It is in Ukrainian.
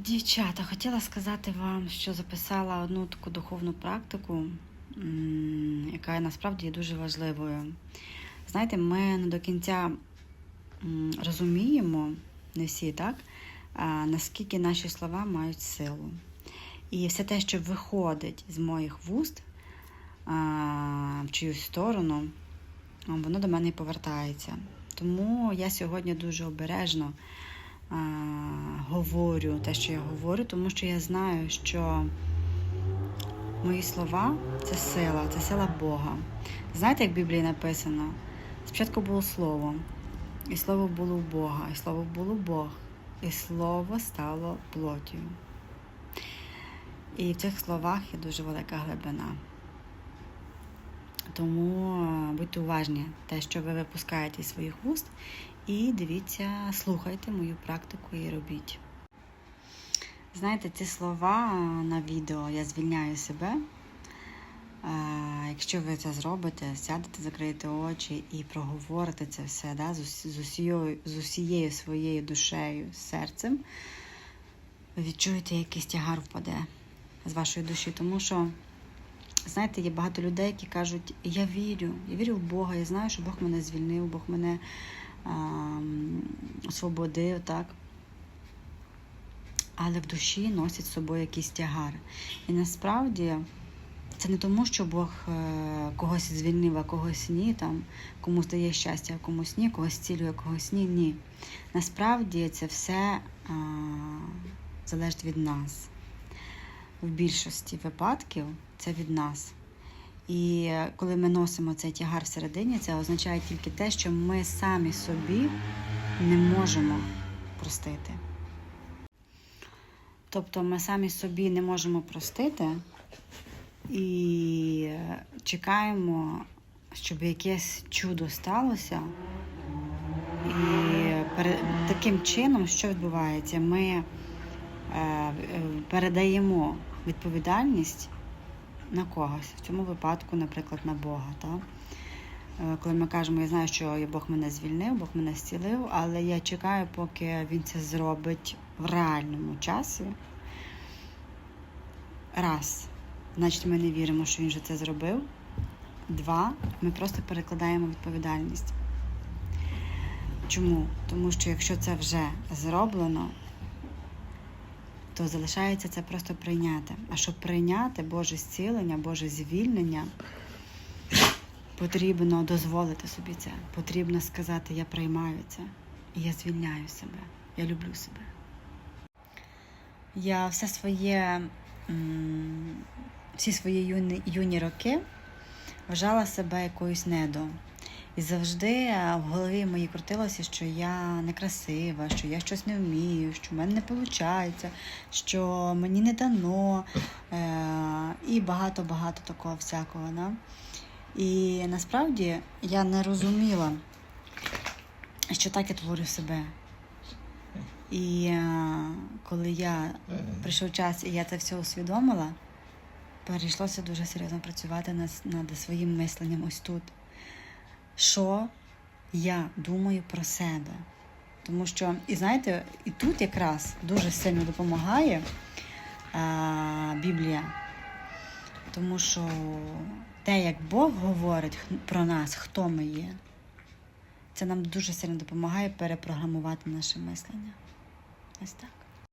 Дівчата, хотіла сказати вам, що записала одну таку духовну практику, яка насправді є дуже важливою. Знаєте, ми не до кінця розуміємо, не всі так, наскільки наші слова мають силу. І все те, що виходить з моїх вуст в чиюсь сторону, воно до мене і повертається. Тому я сьогодні дуже обережно а, говорю те, що я говорю, тому що я знаю, що мої слова це сила, це сила Бога. Знаєте, як в Біблії написано? Спочатку було слово, і слово було у Бога, і слово було Бог, і слово стало плоттю. І в цих словах є дуже велика глибина. Тому будьте уважні те, що ви випускаєте із своїх вуст, і дивіться, слухайте мою практику і робіть. Знаєте, ці слова на відео я звільняю себе. Е, Якщо ви це зробите, сядете, закриєте очі і проговорите це все да, з, усією, з усією своєю душею, серцем, ви відчуєте, якийсь тягар впаде з вашої душі. Тому що, знаєте, є багато людей, які кажуть, я вірю, я вірю в Бога, я знаю, що Бог мене звільнив, Бог мене ем, освободив, так. Але в душі носять з собою якийсь тягар. І насправді це не тому, що Бог е, когось звільнив, а когось ні, там, комусь дає щастя, а комусь ні, когось цілює, а когось ні. Ні. Насправді це все а, залежить від нас. В більшості випадків це від нас. І е, коли ми носимо цей тягар всередині, це означає тільки те, що ми самі собі не можемо простити. Тобто ми самі собі не можемо простити і е, чекаємо, щоб якесь чудо сталося. І таким чином, що відбувається, ми е, передаємо відповідальність на когось, в цьому випадку, наприклад, на Бога. Так? Е, Коли ми кажемо, я знаю, що Бог мене звільнив, Бог мене зцілив, але я чекаю, поки він це зробить в реальному часі. Раз, значить, ми не віримо, що він же це зробив. Два, ми просто перекладаємо відповідальність. Чому? Тому що якщо це вже зроблено, то залишається це просто прийняти. А щоб прийняти Боже зцілення, Боже звільнення, потрібно дозволити собі це. Потрібно сказати, я приймаю це, і я звільняю себе, я люблю себе. Я все своє, всі свої юні, юні роки вважала себе якоюсь недо. І завжди е, в голові моїй крутилося, що я некрасива, що я щось не вмію, що в мене не виходить, що мені не дано е- і багато-багато такого всякого. Да? І насправді я не розуміла, що так я творю себе. І е, коли я прийшов час і я це все усвідомила, перейшлося дуже серйозно працювати над, над своїм мисленням ось тут. Що я думаю про себе? Тому що, і знаєте, і тут якраз дуже сильно допомагає а, Біблія. Тому що те, як Бог говорить про нас, хто ми є, це нам дуже сильно допомагає перепрограмувати наше мислення. Ось так.